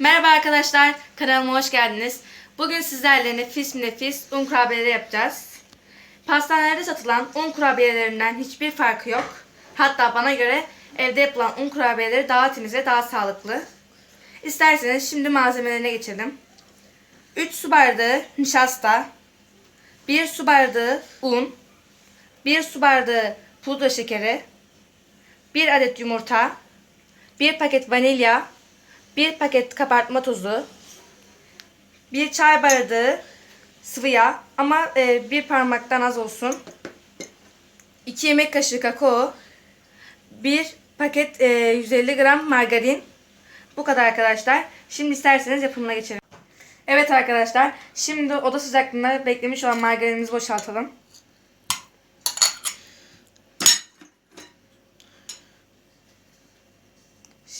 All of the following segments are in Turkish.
Merhaba arkadaşlar, kanalıma hoş geldiniz. Bugün sizlerle nefis nefis un kurabiyeleri yapacağız. Pastanelerde satılan un kurabiyelerinden hiçbir farkı yok. Hatta bana göre evde yapılan un kurabiyeleri daha temiz daha sağlıklı. İsterseniz şimdi malzemelerine geçelim. 3 su bardağı nişasta, 1 su bardağı un, 1 su bardağı pudra şekeri, 1 adet yumurta, 1 paket vanilya, 1 paket kabartma tozu, 1 çay bardağı sıvı yağ ama e, bir parmaktan az olsun. 2 yemek kaşığı kakao, 1 paket e, 150 gram margarin. Bu kadar arkadaşlar. Şimdi isterseniz yapımına geçelim. Evet arkadaşlar, şimdi oda sıcaklığında beklemiş olan margarinimizi boşaltalım.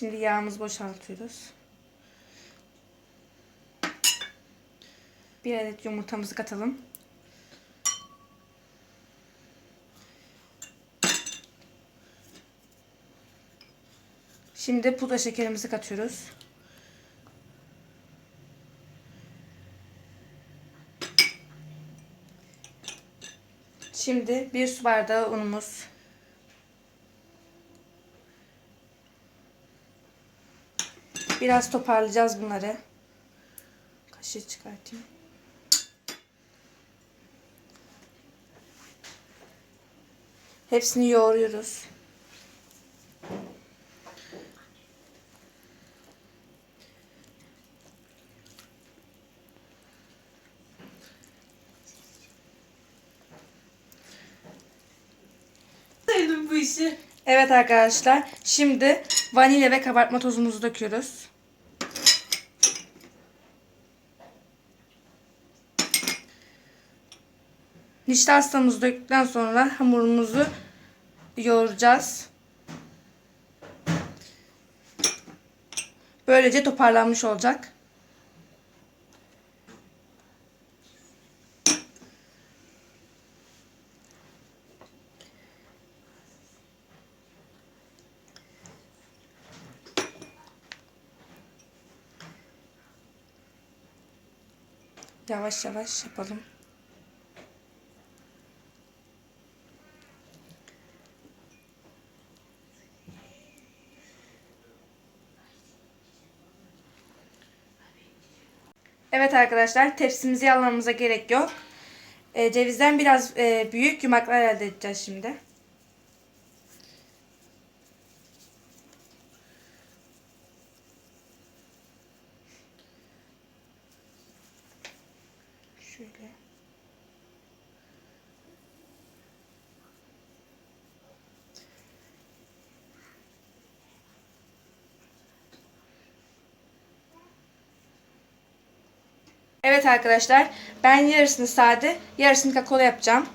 Şimdi yağımızı boşaltıyoruz. Bir adet yumurtamızı katalım. Şimdi pudra şekerimizi katıyoruz. Şimdi bir su bardağı unumuz. Biraz toparlayacağız bunları. Kaşığı çıkartayım. Hepsini yoğuruyoruz. Sevdim bu işi. Evet arkadaşlar. Şimdi vanilya ve kabartma tozumuzu döküyoruz. Nişastamızı döktükten sonra hamurumuzu yoğuracağız. Böylece toparlanmış olacak. Yavaş yavaş yapalım. Evet arkadaşlar tepsimizi yağlamamıza gerek yok. E, cevizden biraz e, büyük yumaklar elde edeceğiz şimdi. Şöyle. Evet arkadaşlar ben yarısını sade yarısını kakaolu yapacağım.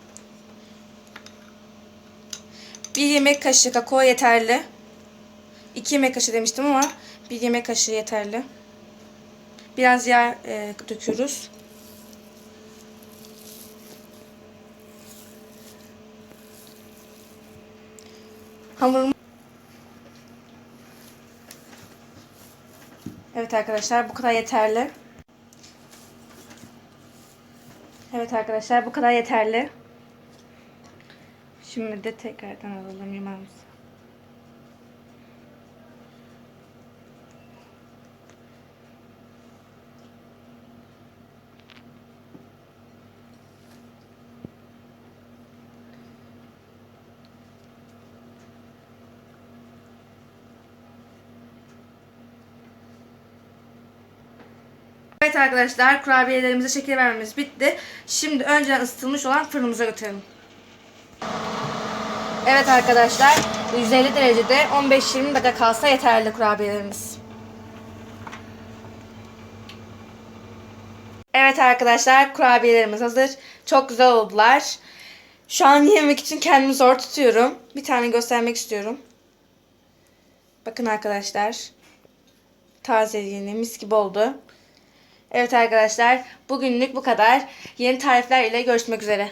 Bir yemek kaşığı kakao yeterli. İki yemek kaşığı demiştim ama bir yemek kaşığı yeterli. Biraz yağ e, döküyoruz. Hamurumu Evet arkadaşlar bu kadar yeterli. Evet arkadaşlar bu kadar yeterli. Şimdi de tekrardan alalım yumağımızı. Evet arkadaşlar kurabiyelerimize şeker vermemiz bitti. Şimdi önceden ısıtılmış olan fırınımıza götürelim. Evet arkadaşlar 150 derecede 15-20 dakika kalsa yeterli kurabiyelerimiz. Evet arkadaşlar kurabiyelerimiz hazır. Çok güzel oldular. Şu an yemek için kendimi zor tutuyorum. Bir tane göstermek istiyorum. Bakın arkadaşlar. Taze yeni mis gibi oldu. Evet arkadaşlar bugünlük bu kadar. Yeni tarifler ile görüşmek üzere.